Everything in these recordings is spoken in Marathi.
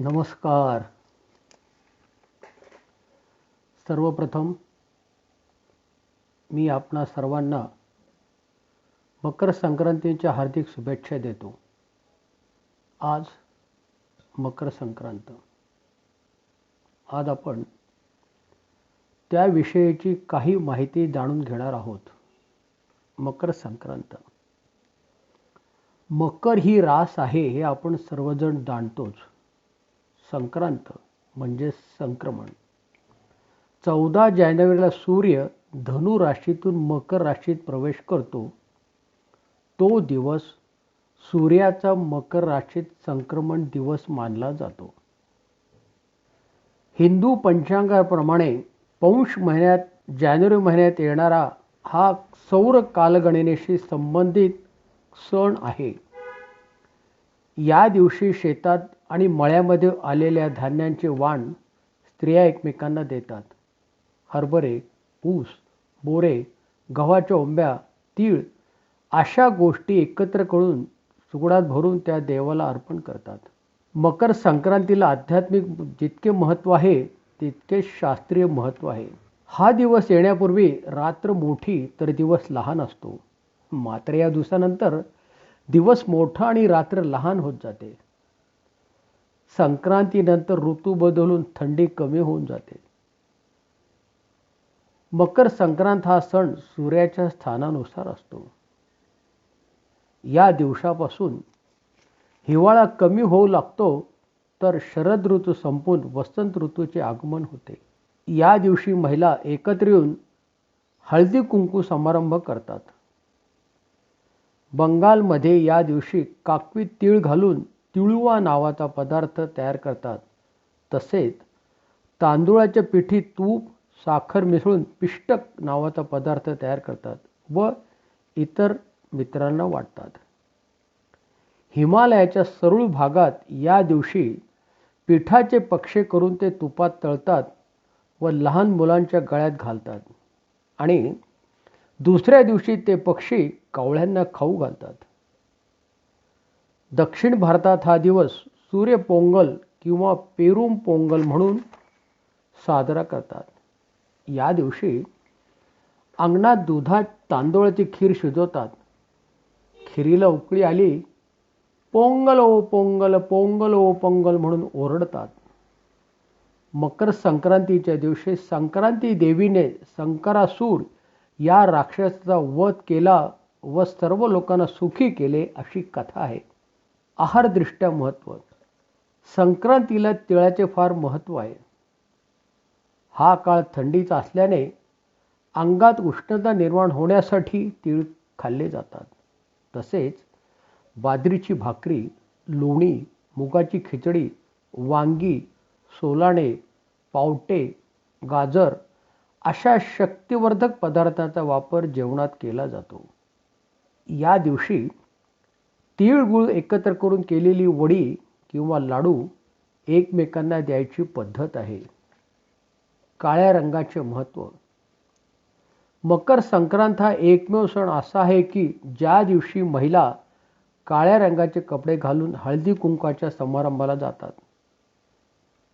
नमस्कार. सर्वप्रथम मी आपणा सर्वांना मकर संक्रांतीच्या हार्दिक शुभेच्छा देतो. आज मकर संक्रांत. आज आपण त्याविषयीची काही माहिती जाणून घेणार आहोत. मकर संक्रांत. मकर ही रास आहे हे आपण सर्वजण जाणतोच. संक्रांत म्हणजे संक्रमण. चौदा जानेवारीला सूर्य धनु राशीतून मकर राशीत प्रवेश करतो. तो दिवस सूर्याचा मकर राशीत संक्रमण दिवस मानला जातो. हिंदू पंचांगाप्रमाणे पौष महिन्यात जानेवारी महिन्यात येणारा हा सौर कालगणनेशी संबंधित सण आहे. या दिवशी शेतात आणि मळ्यामध्ये आलेल्या धान्यांचे वाण स्त्रिया एकमेकांना देतात. हरभरे ऊस बोरे गव्हाच्या ओंब्या तीळ अशा गोष्टी एकत्र करून सुगडात भरून त्या देवाला अर्पण करतात. मकर संक्रांतीला आध्यात्मिक जितके महत्त्व आहे तितके शास्त्रीय महत्त्व आहे. हा दिवस येण्यापूर्वी रात्र मोठी तर दिवस लहान असतो. मात्र या दिवसानंतर दिवस मोठा आणि रात्र लहान होत जाते. संक्रांतीनंतर ऋतू बदलून थंडी कमी होऊन जाते. मकर संक्रांत हा सण सूर्याच्या स्थानानुसार असतो. या दिवसापासून हिवाळा कमी होऊ लागतो तर शरद ऋतू संपून वसंत ऋतूचे आगमन होते. या दिवशी महिला एकत्र येऊन हळदी कुंकू समारंभ करतात. बंगालमध्ये या दिवशी काकवी तीळ घालून तिळुवा नावाचा पदार्थ तयार करतात. तसेच तांदूळाच्या पिठीत तूप साखर मिसळून पिष्टक नावाचा पदार्थ तयार करतात व इतर मित्रांना वाटतात. हिमालयाच्या सरूळ भागात या दिवशी पिठाचे पक्षे करून ते तुपात तळतात व लहान मुलांच्या गळ्यात घालतात आणि दुसऱ्या दिवशी ते पक्षी कावळ्यांना खाऊ घालतात. दक्षिण भारतात हा दिवस सूर्य पोंगल किंवा पेरुम पोंगल म्हणून साजरा करतात. या दिवशी अंगणात दुधात तांदूळाची खीर शिजवतात. खिरीला उकळी आली पोंगल ओ पोंगल पोंगल ओ पोंगल म्हणून ओरडतात. मकर संक्रांतीच्या दिवशी संक्रांती देवीने संकरासूर या राक्षसाचा वध केला व सर्व लोकांना सुखी केले अशी कथा आहे. आहारदृष्ट्या महत्त्व संक्रांतीला तिळाचे फार महत्त्व आहे. हा काळ थंडीचा असल्याने अंगात उष्णता निर्माण होण्यासाठी तीळ खाल्ले जातात. तसेच बाजरीची भाकरी लोणी मुगाची खिचडी वांगी सोलाणे पावटे गाजर अशा शक्तिवर्धक पदार्थाचा वापर जेवणात केला जातो. या दिवशी तीळ गुळ एकत्र करून केलेली वडी किंवा लाडू एकमेकांना द्यायची पद्धत आहे. काळ्या रंगाचे महत्त्व मकर संक्रांत हा एकमेव सण असा आहे की ज्या दिवशी महिला काळ्या रंगाचे कपडे घालून हळदी कुंकाच्या समारंभाला जातात.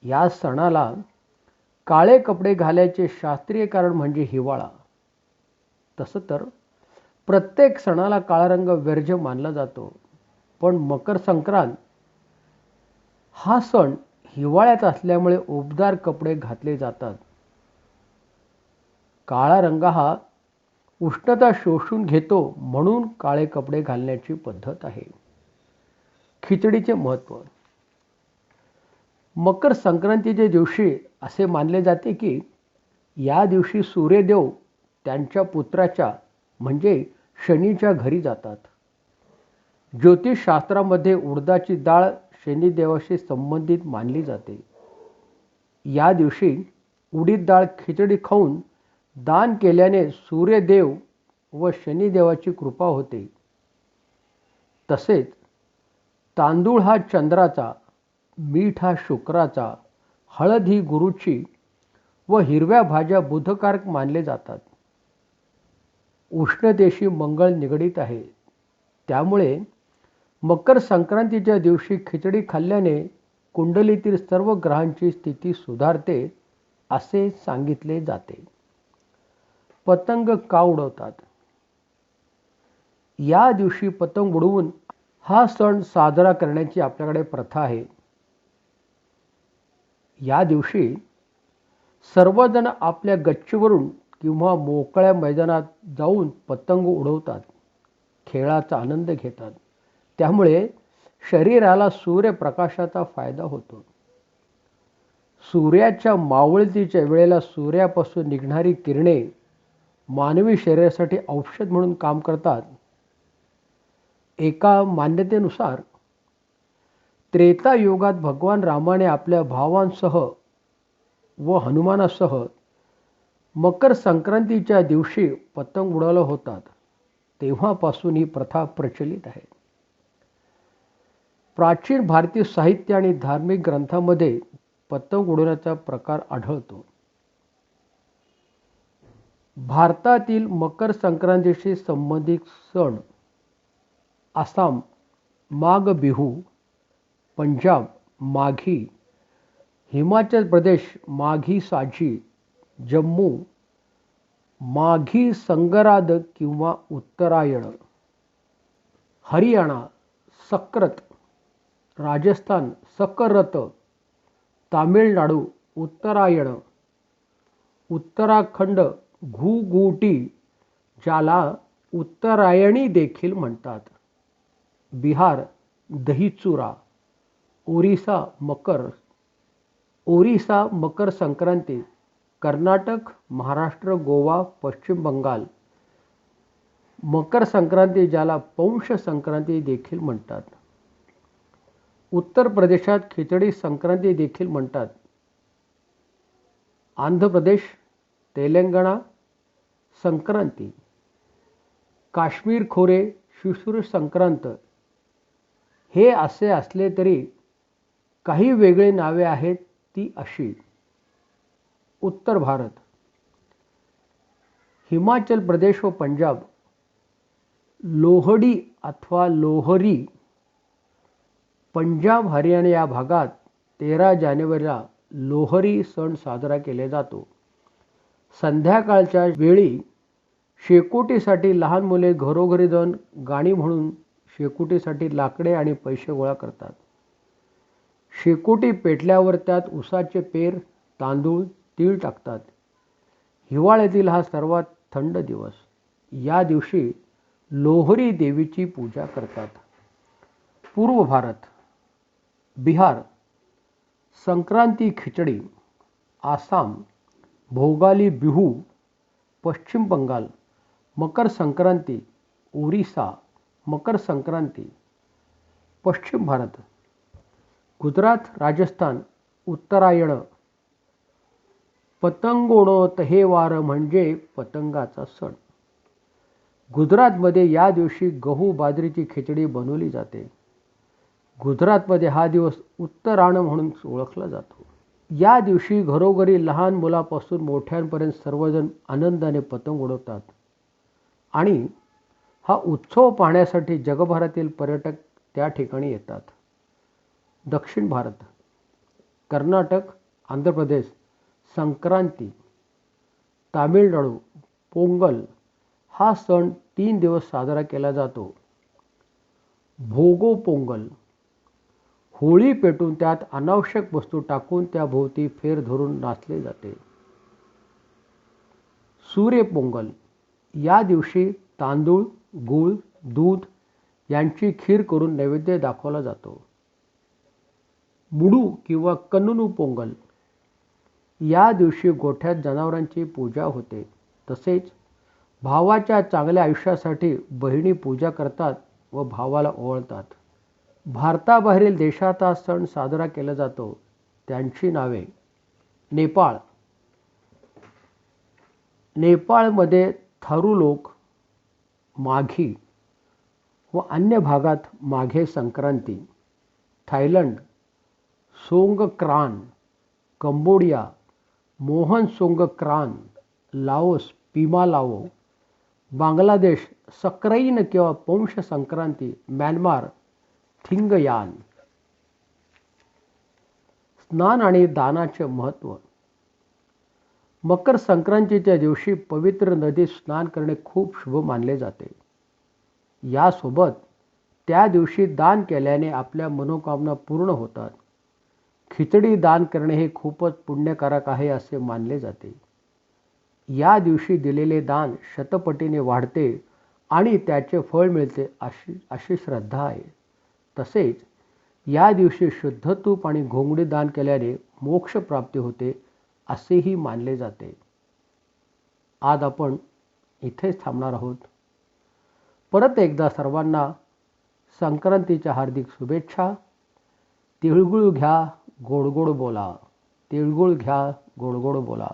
या सणाला काळे कपडे घालायचे शास्त्रीय कारण म्हणजे हिवाळा. तसं तर प्रत्येक सणाला काळा रंग व्यर्ज मानला जातो. पण मकर संक्रांत हा सण हिवाळ्यात असल्यामुळे उबदार कपडे घातले जातात. काळा रंग हा उष्णता शोषून घेतो म्हणून काळे कपडे घालण्याची पद्धत आहे. खिचडीचे महत्त्व. मकर संक्रांतीच्या दिवशी असे मानले जाते की या दिवशी सूर्यदेव त्यांच्या पुत्राच्या म्हणजे शनीच्या घरी जातात. ज्योतिषशास्त्रामध्ये उडदाची डाळ शनिदेवाशी संबंधित मानली जाते. या दिवशी उडीद डाळ खिचडी खाऊन दान केल्याने सूर्यदेव व शनिदेवाची कृपा होते. तसेच तांदूळ हा चंद्राचा मीठ हा शुक्राचा हळद ही गुरुची व हिरव्या भाज्या बुधकारक मानले जातात. उष्णतेशी मंगळ निगडीत आहे. त्यामुळे मकर संक्रांतीच्या दिवशी खिचडी खाल्ल्याने कुंडलीतील सर्व ग्रहांची स्थिती सुधारते असे सांगितले जाते. पतंग का उडवतात? या दिवशी पतंग उडवून हा सण साजरा करण्याची आपल्याकडे प्रथा आहे. या दिवशी सर्वजण आपल्या गच्चीवरून किंवा मोकळ्या मैदानात जाऊन पतंग उडवतात खेळाचा आनंद घेतात. त्यामुळे शरीराला सूर्यप्रकाशाचा फायदा होतो. सूर्याच्या मावळतीच्या वेळेला सूर्यापासून निघणारी किरणे मानवी शरीरासाठी औषध म्हणून काम करतात. एका मान्यतेनुसार त्रेता युगात भगवान रामाने आपल्या भावांसह व हनुमानासह मकर संक्रांतीच्या दिवशी पतंग उडवला होतात तेव्हापासून ही प्रथा प्रचलित आहे. प्राचीन भारतीय साहित्य आणि धार्मिक ग्रंथामध्ये पतंग उडवण्याचा प्रकार आढळतो. भारतातील मकर संक्रांतीशी संबंधित सण आसाम माघ बिहू पंजाब माघी हिमाचल प्रदेश माघी साजी जम्मू माघी संगराद किंवा उत्तरायण हरियाणा सक्रत राजस्थान सकरत तामिळनाडू उत्तरायण उत्तराखंड घुगुटी ज्याला उत्तरायणी देखील म्हणतात. बिहार दहीचुरा ओरिसा मकर ओरिसा मकर संक्रांती कर्नाटक महाराष्ट्र गोवा पश्चिम बंगाल मकर संक्रांती ज्याला पौष संक्रांती देखील म्हणतात. उत्तर प्रदेशात खिचडी संक्रांती देखील म्हणतात. आंध्र प्रदेश तेलंगणा संक्रांती. काश्मीर खोरे शिशुर संक्रांत. हे असे असले तरी काही वेगळी नावे आहेत ती अशी. उत्तर भारत. हिमाचल प्रदेश व पंजाब. लोहडी अथवा लोहरी पंजाब हरियाणा या भागात तेरा जानेवारीला लोहरी सण साजरा केला जातो. संध्याकाळच्या वेळी शेकोटीसाठी लहान मुले घरोघरी जाऊन गाणी म्हणून शेकोटीसाठी लाकडे आणि पैसे गोळा करतात. शेकोटी पेटल्यावर त्यात उसाचे पेर तांदूळ तीळ टाकतात. हिवाळ्यातील हा सर्वात थंड दिवस. या दिवशी लोहरी देवीची पूजा करतात. पूर्व भारत बिहार संक्रांती खिचडी आसाम भोगाली बिहू पश्चिम बंगाल मकर संक्रांती ओरिसा मकर संक्रांती पश्चिम भारत गुजरात राजस्थान उत्तरायण पतंगोणोत हे वार म्हणजे पतंगाचा सण. गुजरातमध्ये या दिवशी गहू बाजरीची खिचडी बनवली जाते. गुजरातमध्ये हा दिवस उत्तरायण म्हणून ओळखला जातो. या दिवशी घरोघरी लहान मुलापासून मोठ्यांपर्यंत सर्वजण आनंदाने पतंग उडवतात. आणि हा उत्सव पाहण्यासाठी जगभरातील पर्यटक त्या ठिकाणी येतात. दक्षिण भारत कर्नाटक आंध्र प्रदेश संक्रांती तामिळनाडू पोंगल हा सण तीन दिवस साजरा केला जातो. भोगो पोंगल होळी पेटून त्यात अनावश्यक वस्तू टाकून त्या भोवती फेर धरून नाचले जाते. सूर्यपोंगल या दिवशी तांदूळ गूळ दूध यांची खीर करून नैवेद्य दाखवला जातो. मुडू किंवा कन्नू पोंगल. या दिवशी गोठ्यात जनावरांची पूजा होते. तसेच भावाच्या चांगल्या आयुष्यासाठी बहिणी पूजा करतात व भावाला ओळतात भारताबाहेरील देशात हा सण साजरा केला जातो. त्यांची नावे नेपाळ. नेपाळमध्ये थारू लोक माघी व अन्य भागात Maghe Sankranti Thailand Songkran Cambodia Moha Songkran Laos Pi Mai Lao Bangladesh Sakrain किंवा पौंश संक्रांती म्यानमार थिंगयान स्नान आणि दानाचे महत्त्व मकर संक्रांतीच्या दिवशी पवित्र नदीत स्नान करणे खूप शुभ मानले जाते. यासोबत त्या दिवशी दान केल्याने आपल्या मनोकामना पूर्ण होतात. खिचडी दान करणे हे खूपच पुण्यकारक आहे असे मानले जाते. या दिवशी दिलेले दान शतपटीने वाढते आणि त्याचे फळ मिळते अशी अशी श्रद्धा आहे. तसेच या दिवशी शुद्ध तूप आणि घोंगडी दान केल्याने मोक्ष प्राप्ती होते असेही मानले जाते. आज आपण इथेच थांबणार आहोत. परत एकदा सर्वांना संक्रांतीच्या हार्दिक शुभेच्छा. तिळगुळ घ्या गोड गोड बोला. तिळगुळ घ्या गोड गोड बोला.